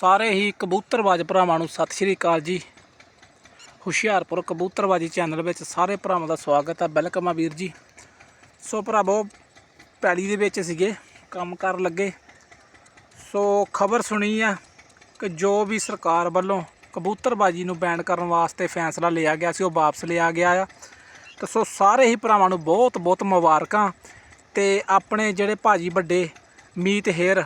ਸਾਰੇ ਹੀ ਕਬੂਤਰਬਾਜ਼ ਭਰਾਵਾਂ ਨੂੰ ਸਤਿ ਸ਼੍ਰੀ ਅਕਾਲ ਜੀ। ਹੁਸ਼ਿਆਰਪੁਰ ਕਬੂਤਰਬਾਜ਼ੀ ਚੈਨਲ ਵਿੱਚ ਸਾਰੇ ਭਰਾਵਾਂ ਦਾ ਸਵਾਗਤ ਹੈ। ਵੈਲਕਮ ਆ ਵੀਰ ਜੀ। ਸੋ ਭਰਾਵੋ ਪੈਲੀ ਦੇ ਵਿੱਚ ਸੀਗੇ, ਕੰਮ ਕਰਨ ਲੱਗੇ। ਸੋ ਖਬਰ ਸੁਣੀ ਆ ਕਿ ਜੋ ਵੀ ਸਰਕਾਰ ਵੱਲੋਂ ਕਬੂਤਰਬਾਜ਼ੀ ਨੂੰ ਬੈਨ ਕਰਨ ਵਾਸਤੇ ਫੈਸਲਾ ਲਿਆ ਗਿਆ ਸੀ, ਉਹ ਵਾਪਸ ਲਿਆ ਗਿਆ ਆ। ਤੇ ਸੋ ਸਾਰੇ ਹੀ ਭਰਾਵਾਂ ਨੂੰ ਬਹੁਤ ਬਹੁਤ ਮੁਬਾਰਕਾਂ ਤੇ ਆਪਣੇ ਜਿਹੜੇ ਭਾਜੀ ਵੱਡੇ ਮੀਤ ਹੇਰ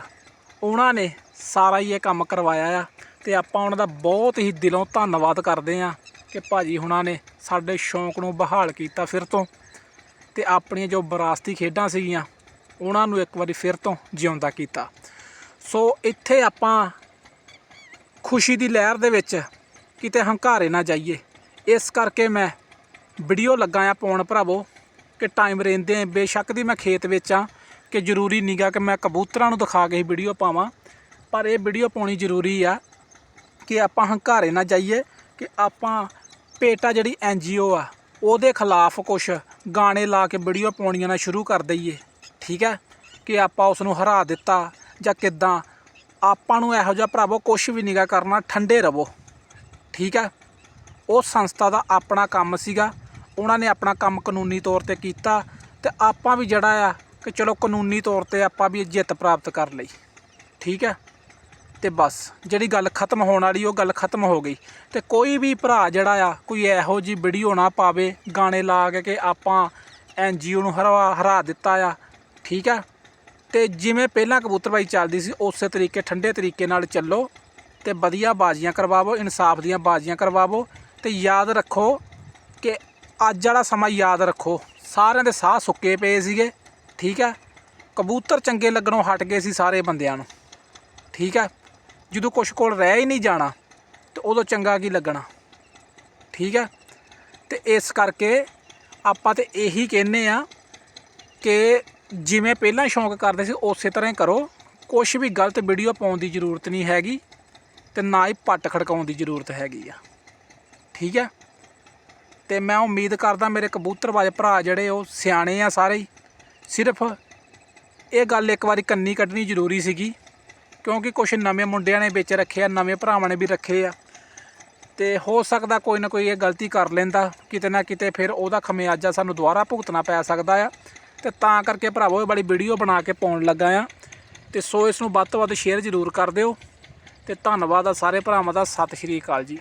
ਉਹਨਾਂ ਨੇ ਸਾਰਾ ਹੀ ਇਹ ਕੰਮ ਕਰਵਾਇਆ ਆ ਤੇ ਆਪਾਂ ਉਹਨਾਂ ਦਾ ਬਹੁਤ ਹੀ ਦਿਲੋਂ ਧੰਨਵਾਦ ਕਰਦੇ ਆ ਕਿ ਭਾਜੀ ਹੁਣਾਂ ਨੇ ਸਾਡੇ ਸ਼ੌਂਕ ਨੂੰ ਬਹਾਲ ਕੀਤਾ ਫਿਰ ਤੋਂ ਤੇ ਆਪਣੀਆਂ ਜੋ ਵਿਰਾਸਤੀ ਖੇਡਾਂ ਸੀਗੀਆਂ, ਉਹਨਾਂ ਨੂੰ ਇੱਕ ਵਾਰੀ ਫਿਰ ਤੋਂ ਜਿਉਂਦਾ ਕੀਤਾ। ਸੋ ਇੱਥੇ ਆਪਾਂ ਖੁਸ਼ੀ ਦੀ ਲਹਿਰ ਦੇ ਵਿੱਚ ਕਿਤੇ ਹੰਕਾਰੇ ਨਾ ਜਾਈਏ। ਇਸ ਕਰਕੇ ਮੈਂ ਵੀਡੀਓ ਲੱਗਾ ਆ ਪਾਉਣ ਭਰਾਵੋ ਕਿ ਟਾਈਮ ਰਹਿੰਦੇ ਬੇਸ਼ੱਕ ਦੀ ਮੈਂ ਖੇਤ ਵਿੱਚ ਆ ਕਿ ਜ਼ਰੂਰੀ ਨਹੀਂਗਾ ਕਿ ਮੈਂ ਕਬੂਤਰਾਂ ਨੂੰ ਦਿਖਾ ਕੇ ਹੀ ਵੀਡੀਓ ਪਾਵਾਂ, ਪਰ ਇਹ ਵੀਡੀਓ ਪਾਉਣੀ ਜ਼ਰੂਰੀ ਆ ਕਿ ਆਪਾਂ ਹੰਕਾਰੇ ਨਾ ਜਾਈਏ, ਕਿ ਆਪਾਂ ਪੇਟਾ ਜਿਹੜੀ ਐਨਜੀਓ ਆ, ਉਹਦੇ ਖਿਲਾਫ ਕੁਝ ਗਾਣੇ ਲਾ ਕੇ ਵੀਡੀਓ ਪਾਉਣੀਆਂ ਨਾ ਸ਼ੁਰੂ ਕਰ ਦਈਏ। ਠੀਕ ਹੈ? ਕਿ ਆਪਾਂ ਉਸ ਨੂੰ ਹਰਾ ਦਿੱਤਾ ਜਾਂ ਕਿੱਦਾਂ, ਆਪਾਂ ਨੂੰ ਇਹੋ ਜਿਹਾ ਭਰਾਵੋ ਕੁਝ ਵੀ ਨਹੀਂਗਾ ਕਰਨਾ, ਠੰਡੇ ਰਵੋ। ਠੀਕ ਹੈ? ਉਹ ਸੰਸਥਾ ਦਾ ਆਪਣਾ ਕੰਮ ਸੀਗਾ, ਉਹਨਾਂ ਨੇ ਆਪਣਾ ਕੰਮ ਕਾਨੂੰਨੀ ਤੌਰ ਤੇ ਕੀਤਾ ਤੇ ਆਪਾਂ ਵੀ ਜਿਹੜਾ ਆ ਕਿ ਚਲੋ ਕਾਨੂੰਨੀ ਤੌਰ ਤੇ ਆਪਾਂ ਵੀ ਜਿੱਤ ਪ੍ਰਾਪਤ ਕਰ ਲਈ। ਠੀਕ ਹੈ? ਤੇ ਬਸ, ਜਿਹੜੀ ਗੱਲ ਖਤਮ ਹੋਣ ਵਾਲੀ, ਉਹ ਗੱਲ ਖਤਮ ਹੋ ਗਈ। ਤੇ ਕੋਈ ਵੀ ਭਰਾ ਜਿਹੜਾ ਆ, ਕੋਈ ਇਹੋ ਜੀ ਵੀਡੀਓ ਨਾ ਪਾਵੇ, ਗਾਣੇ ਲਾ ਕੇ ਕਿ ਆਪਾਂ ਐਨਜੀਓ ਨੂੰ ਹਰਾ ਹਰਾ ਦਿੱਤਾ ਆ। ਠੀਕ ਆ ਤੇ ਜਿਵੇਂ ਪਹਿਲਾਂ ਕਬੂਤਰਬਾਈ ਚੱਲਦੀ ਸੀ, ਉਸੇ ਤਰੀਕੇ, ਠੰਡੇ ਤਰੀਕੇ ਨਾਲ ਚੱਲੋ ਤੇ ਵਧੀਆ ਬਾਜ਼ੀਆਂ ਕਰਵਾਵੋ, ਇਨਸਾਫ ਦੀਆਂ ਬਾਜ਼ੀਆਂ ਕਰਵਾਵੋ ਤੇ ਯਾਦ ਰੱਖੋ ਕਿ ਅੱਜ ਵਾਲਾ ਸਮਾਂ ਯਾਦ ਰੱਖੋ। ਸਾਰਿਆਂ ਦੇ ਸਾਹ ਸੁੱਕੇ ਪਏ ਸੀਗੇ। ਠੀਕ ਹੈ? ਕਬੂਤਰ ਚੰਗੇ ਲੱਗਣੋਂ ਹਟ ਗਏ ਸੀ ਸਾਰੇ ਬੰਦਿਆਂ ਨੂੰ। ਠੀਕ ਹੈ? ਜਦੋਂ ਕੁਛ ਕੋਲ ਰਹਿ ਹੀ ਨਹੀਂ ਜਾਣਾ, ਤੇ ਉਦੋਂ ਚੰਗਾ ਕੀ ਲੱਗਣਾ? ਠੀਕ ਹੈ? ਤੇ ਇਸ ਕਰਕੇ ਆਪਾਂ ਤੇ ਇਹੀ ਕਹਿੰਨੇ ਆ ਕਿ ਜਿਵੇਂ ਪਹਿਲਾਂ ਸ਼ੌਂਕ ਕਰਦੇ ਸੀ, ਉਸੇ ਤਰ੍ਹਾਂ ਹੀ ਕਰੋ। ਕੁਝ ਵੀ ਗਲਤ ਵੀਡੀਓ ਪਾਉਣ ਦੀ ਜ਼ਰੂਰਤ ਨਹੀਂ ਹੈਗੀ, ਤੇ ਨਾ ਹੀ ਪੱਟ ਖੜਕਾਉਣ ਦੀ ਜ਼ਰੂਰਤ ਹੈਗੀ ਆ। ਠੀਕ ਹੈ? ਤੇ ਮੈਂ ਉਮੀਦ ਕਰਦਾ ਮੇਰੇ ਕਬੂਤਰਬਾਜ਼ ਭਰਾ ਜਿਹੜੇ ਉਹ ਸਿਆਣੇ ਆ ਸਾਰੇ ਹੀ। ਸਿਰਫ ਇਹ ਗੱਲ ਇੱਕ ਵਾਰੀ ਕੰਨੀ ਕੱਢਣੀ ਜ਼ਰੂਰੀ ਸੀਗੀ, ਕਿਉਂਕਿ ਕੁਝ ਨਵੇਂ ਮੁੰਡਿਆਂ ਨੇ ਵਿੱਚ ਰੱਖੇ ਆ, ਨਵੇਂ ਭਰਾਵਾਂ ਨੇ ਵੀ ਰੱਖੇ ਆ। ਤੇ ਹੋ ਸਕਦਾ ਕੋਈ ਨਾ ਕੋਈ ਇਹ ਗਲਤੀ ਕਰ ਲੈਂਦਾ, ਕਿਤੇ ਨਾ ਕਿਤੇ ਫਿਰ ਉਹਦਾ ਖਮਿਆਜਾ ਸਾਨੂੰ ਦੁਬਾਰਾ ਭੁਗਤਣਾ ਪੈ ਸਕਦਾ ਆ। ਤੇ ਤਾਂ ਕਰਕੇ ਭਰਾਵੋ, ਇਹ ਬੜੀ ਵੀਡੀਓ ਬਣਾ ਕੇ ਪਾਉਣ ਲੱਗਾ ਆ। ਤੇ ਸੋ ਇਸ ਨੂੰ ਵੱਧ ਤੋਂ ਵੱਧ ਸ਼ੇਅਰ ਜ਼ਰੂਰ ਕਰ ਦਿਓ। ਤੇ ਧੰਨਵਾਦ ਆ ਸਾਰੇ ਭਰਾਵਾਂ ਦਾ। ਸਤਿ ਸ਼੍ਰੀ ਅਕਾਲ ਜੀ।